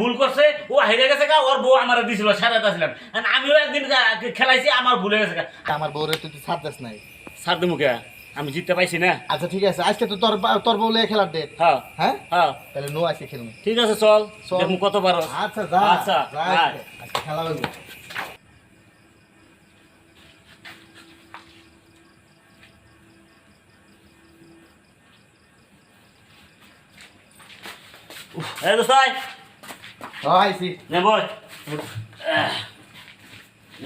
ভুল করছে ও হেরে গেছে গা ওর বউ আমার দিছিল সারাতে ছিলাম আমিও একদিন খেলাইছি আমার ভুলে গেছে গা। আমার বউরে তুই তো ছাড় নাই। সার মুখে আমি জিততে পাইছি না। আচ্ছা ঠিক আছে। আজকে তো তোর তোর বউ লিয়ে খেলার ডেট হ্যাঁ। হ্যাঁ? হ্যাঁ। তাহলে নো আজকে খেলব। ঠিক আছে চল। চল। কত পারো। আচ্ছা যা। আচ্ছা, খেলা হইব এই দোস্তাই আইছি। নে বল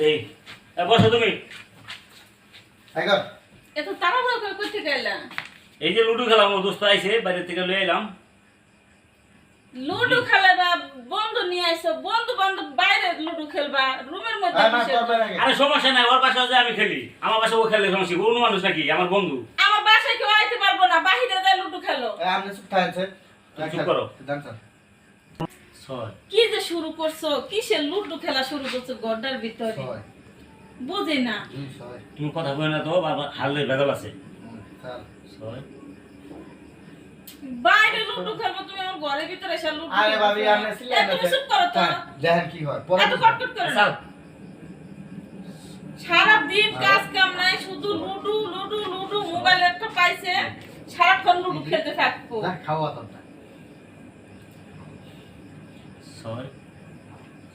এই এ, বসো তুমি। এখন এত তাড়াহুড়ো করে করতে গেলা এই যে লুডু খেলাম ও দোস্ত আইছে বাইরে থেকে লয়ে এলাম। লুডো খেলবা বন্ধু নিয়ে আইসো বন্ধু বান্ধব বাইরে লুডো খেলবা রুমের মধ্যে বসে- আরে সমস্যা নাই ওর পাশে যে আমি খেলি। আমার পাশে ও খেলে সমস্যা কি? অন্য মানুষ নাকি? আমার বন্ধু। আমার বাসায় কেউ আইতে পারব না বাহিরে যায় লুডু খেলো। আপনি চুপ থাকেন চুপ করো। কি যে শুরু করছ? কিসের লুডো খেলা শুরু করছ গড্ডার ভিতরে? বুঝি না। তুমি কথা বলে না তো বাবা হারলে বেদল আছে। হুম, চার ছয়। বাইরে লুডো খেলব তুমি আমার ঘরের ভিতরে এসে লুডো আরে ভাবি আপনি ছিলেন এ, চুপ করো তো। হ্যাঁ, দেখেন কি হয়। পরে এত কটকট করো না। সারা দিন কাজ কাম নাই শুধু লুডু লুডু লুডু মোবাইল একটা পাইছে সারাক্ষণ লুডু খেলতে থাকব। খাওয়া ছয়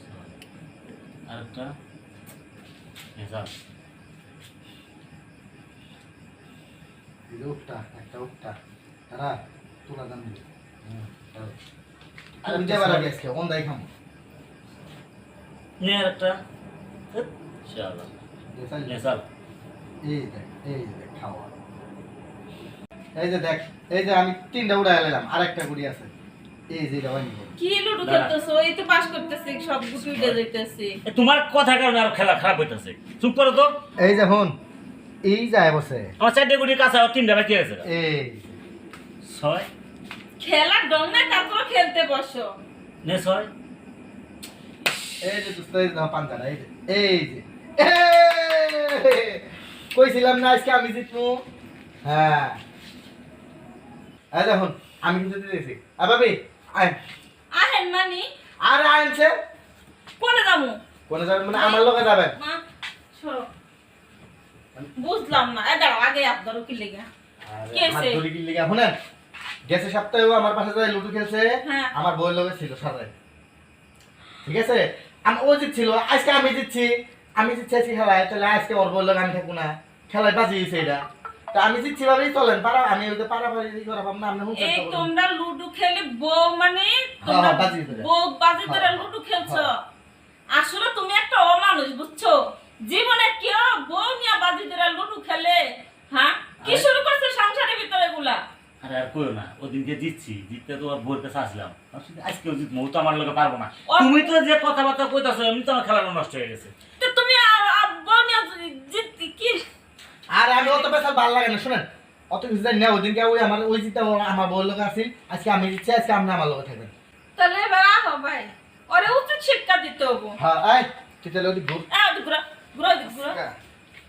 ছয়। আরেকটা এই যে উঠটা একটা উঠটা তারা তোলা দাম দিবে আর আমি যাবার আগে অন দাই খামো। নে আরেকটা। ধ্যাৎ, শালা। দিয়ে চালিয়ে নে চাল এই দেখ এই দেখ খাওয়া। এই যে দেখ এই যে আমি তিনটা উড়াই এলাম আরেকটা গুড়ি আছে। তোমার কথা কারণে আর খেলা খারাপ হইতেছে। চুপ করো তো। এই যে হন এই যায় বসে। আমার চারটে গুটির কাছে আর তিনটা বাকি আছে। এই। ছয়। খেলার ডং না তারপর খেলতে বসো। নে ছয়। এই যে দুস্ত এই যে নাও এই যে এই যে। কইছিলাম না আজকে আমি জিতবো? হ্যাঁ। এই দেখুন আমি কিন্তু দিতেছি আ ভাবি। আয় আহেন মানি। আর আনছে? কোনে যাব কোনে যাবেন মানে আমার লগে যাবেন মা সরো বুঝলাম না। এ দাঁড়াও আগে কি লেগে। কি? দড়ি কিনলে গা শুনেন গেছে সপ্তাহেও আমার পাশে যায় লুডু খেলছে। হ্যাঁ। আমার বউয়ের লগে ছিল সারাই ঠিক আছে? আমি ও জিতছিল আজকে আমি জিতছি। আমি জিতছি আজকে খেলায়। তাহলে আজকে ওর বউয়ের লগে আমি থাকব না। খেলায় বাজি গেছে এটা। তা আমি জিতছি ভাবেই চলেন পারা আমি ওই যে পারা পারি করা পাব না আপনি হুঁচড় এই তোমরা লুডু খেলে বউ মানে তোমরা হ্যাঁ, বাজি বউ বাজি ধরে হ্যাঁ, লুডু খেলছো। হ্যাঁ। আসলে তুমি একটা অমানুষ বুঝছ? জীবনে কেউ বউ নিয়ে বাজি ধরে লুডু খেলে হ্যাঁ? কি শুরু করছে সংসারের ভিতরে এগুলা? আরে আর কইও না ওদিনকে জিতছি জিততে তো আর কাছে আসলাম। আজকেও জিতবো তো আমার লগে পারব না। ও- তুমি তো যে কথাবার্তা কইতাছো এমনি তো আমার খেলাটা নষ্ট হয়ে গেছে। তো তুমি আ- আ- বউ নিয়ে জিত কি আর আমি অত পেশা ভালো লাগে না শুনেন? অত কিছু জানি না ওদিনকে ওই আমার ওই জিতে আমার বউর লোক আছে আজকে আমি দিচ্ছি আজকে আপনি আমার লোক থাকবেন। তাহলে এবার আহ ভাই ওরে উচিত শিক্ষা দিতে হব। হ্যাঁ আয় তুই তাহলে ওদিক ঘুর। ঘুরা ঘুরা ঘুরা।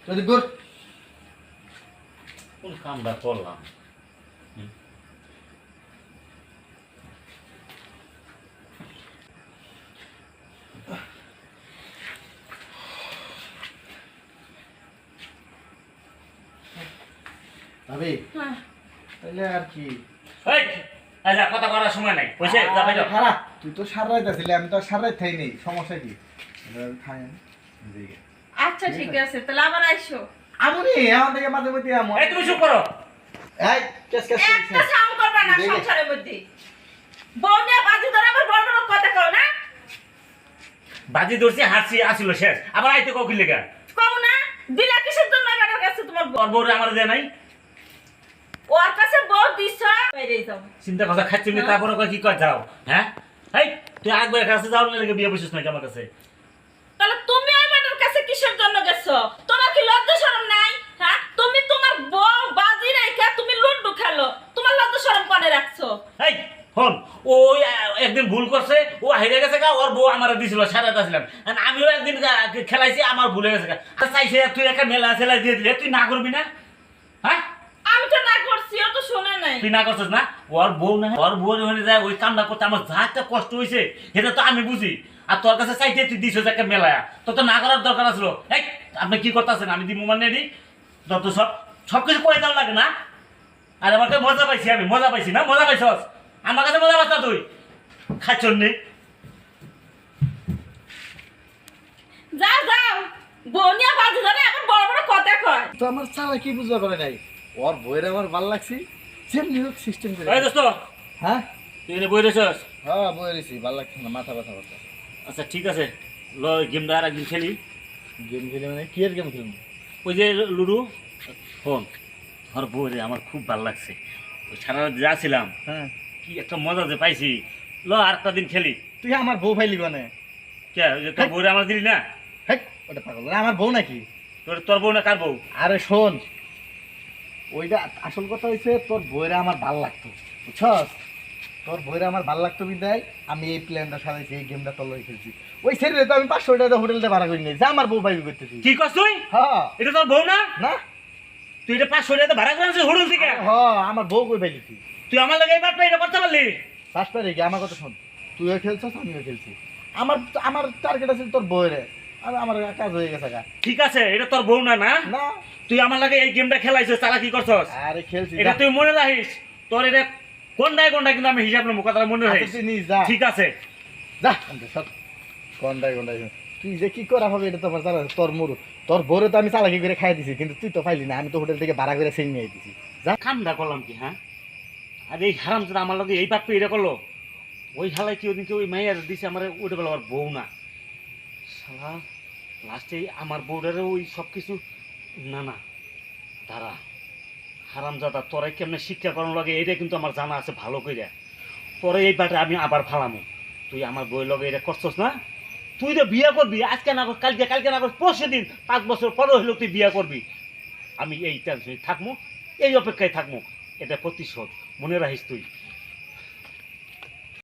ওদিক ঘুর। কোন কামটা করলাম? হ্যাঁ। তাহলে আর কি? এই, এই কথা করার সময় নাই। পয়সা যা বাইরে। আরে তুই তো সার আমি তো সার থাই নেই সমস্যা কি? খাই আচ্ছা ঠিক আছে। তাহলে আবার আইসো। আমুনি আমার থেকে মাঝে মধ্যে আমু এই তুমি চুপ করো। এই কেস কেস একটা সাউন্ড করবে না। সংসারের মধ্যে। বউ নিয়ে বাজি ধরে আবার বড় বড় কথা কও না? বাজি ধরছি হাসি আসিল শেষ। আবার আইতে কখিল লেগা? কও না দিলা কিসের জন্য এবার কাছে তোমার ওর বউরে আমার দেয় নাই ওর কাছে বউ দিছ বাইরে যাও চিন্তা কথা খাচ্ছি নি তারপরে কয় কি কয় যাও? হ্যাঁ? এই তুই একবার কাছে যাও না বিয়ে বসিস নাকি আমার কাছে? তাহলে তুমি মেয়েটার কাছে কিসের জন্য গেছো? তোমার কি লজ্জা শরম নাই? হ্যাঁ? তুমি তোমার বউ বাজি রেখে তুমি লুডু খেলো। তোমার লজ্জা শরম কোনে রাখছো? এই হন ওই একদিন ভুল করছে ও হেরে গেছে গা ওর বউ আমার দিছিল সারাতে ছিলাম আমিও একদিন খেলাইছি আমার ভুলে গেছে গা। চাইছে তুই একটা মেলা সেলা দিয়ে দিলে তুই না করবি না? হ্যাঁ? আমি তো না করছি ও তো শুনে নাই। তুই না করছিস না? ওর বউ না ওর বউ হয়ে যায় ওই কামটা করতে আমার যা একটা কষ্ট হয়েছে সেটা তো আমি বুঝি। আর তোর কাছে চাইতে তুই দিস একটা মেলায়া। তোর তো না করার দরকার আসলো এই আপনি কি করতেছেন? আমি দিব মানে দি। যত সব সব কিছু করে দাও লাগে না। আর আমার কাছে মজা পাইছি আমি মজা পাইছি না? মজা পাইছস? আমার কাছে মজা পাইছ না তুই। খাচ্ছর নেই যাও যাও। বনিয়া বাজু ধরে এখন বড় বড় কথা কয়। তো আমার চালা কি বুঝবা করে নাই? ওর বইয়ের আমার ভালো লাগছে যেমনি হোক সিস্টেম করে এই দোস্ত হ্যাঁ? তুই এনে বই রয়েছস হ্যাঁ বই রয়েছি ভালো লাগছে না মাথা ব্যথা করতে আচ্ছা ঠিক আছে। ল গেমটা আর একদিন খেলি। গেম খেলে মানে কি এর গেম খেলব? ওই যে লুডু ফোন আমার বউ রে আমার খুব ভালো লাগছে। ওই সারা যা ছিলাম হ্যাঁ। কি একটা মজা যে পাইছি। ল আর একটা দিন খেলি। তুই আমার বউ ফাইলি মানে? কে ওই যে তোর বউরে আমার দিলি না? হেক ওটা পাগল। আমার বউ নাকি? তোর তোর বউ না কার বউ? আরে শোন ওইটা আসল কথা হয়েছে তোর বইরা আমার ভালো লাগতো বুঝছস? তোর বইরা আমার ভালো লাগতো বিদায় আমি এই প্ল্যানটা সাজাইছি এই গেমটা তোর লই খেলছি। ওই ছেড়ে তো আমি পাঁচশো টাকা হোটেলটা ভাড়া করে নিয়ে যা আমার বউ পাইবি করতেছি। কি করছ তুই? হ্যাঁ। এটা তোর বউ না? না। তুই এটা পাঁচশো টাকা ভাড়া করে আনছিস হোটেল থেকে? হ্যাঁ আমার বউ কই পাইলি তুই আমার লাগে এবার এটা করতে পারলি? পাঁচ কি আমার কথা শোন। তুইও খেলছস আমিও খেলছি। আমার আমার টার্গেট আছে তোর বইরে আমার কাজ হয়ে গেছে ঠিক আছে এটা তোর বউ না না? তুই আমার লাগে এই গেমটা খেলাইছিস তারা কি করছস? আরে খেলছি এটা তুই মনে রাখিস তোর এটা কোনটায় কোনটা কিন্তু আমি হিসাব নেব কথাটা মনে আচ্ছা, রাখিস যা। ঠিক আছে। যা গন্ডাই গন্ডাই তুই যে কি করা হবে এটা তো আমার জানা। তোর মুরু তোর ভোরে তো আমি চালাকি করে খাই দিছি কিন্তু তুই তো পাইলি না আমি তো হোটেল থেকে ভাড়া করে সেই নিয়ে দিছি যা। কামটা করলাম কি হ্যাঁ? আর এই হারাম আমার লগে এই বাপ্পে এটা করল? ওই শালায় কি ওদিনকে ওই মাইয়ার দিছে আমার ওটা বলে আমার বউ না। শালা। লাস্টে আমার বউটারে ওই সব কিছু না না। দাঁড়া। হারাম জাদা তোরাই কেমনে শিক্ষা করানো লাগে এটা কিন্তু আমার জানা আছে ভালো করে তোরে এই বাটে আমি আবার ফালামো। তুই আমার বই লগে এটা করছস না? তুই তো বিয়ে করবি আজকে না কর, কালকে কালকে না কর, পরশু দিন পাঁচ বছর পরে হইলেও তুই বিয়ে করবি। আমি এই টেনশনে থাকব এই অপেক্ষায় থাকব এটা প্রতিশোধ। মনে রাখিস তুই।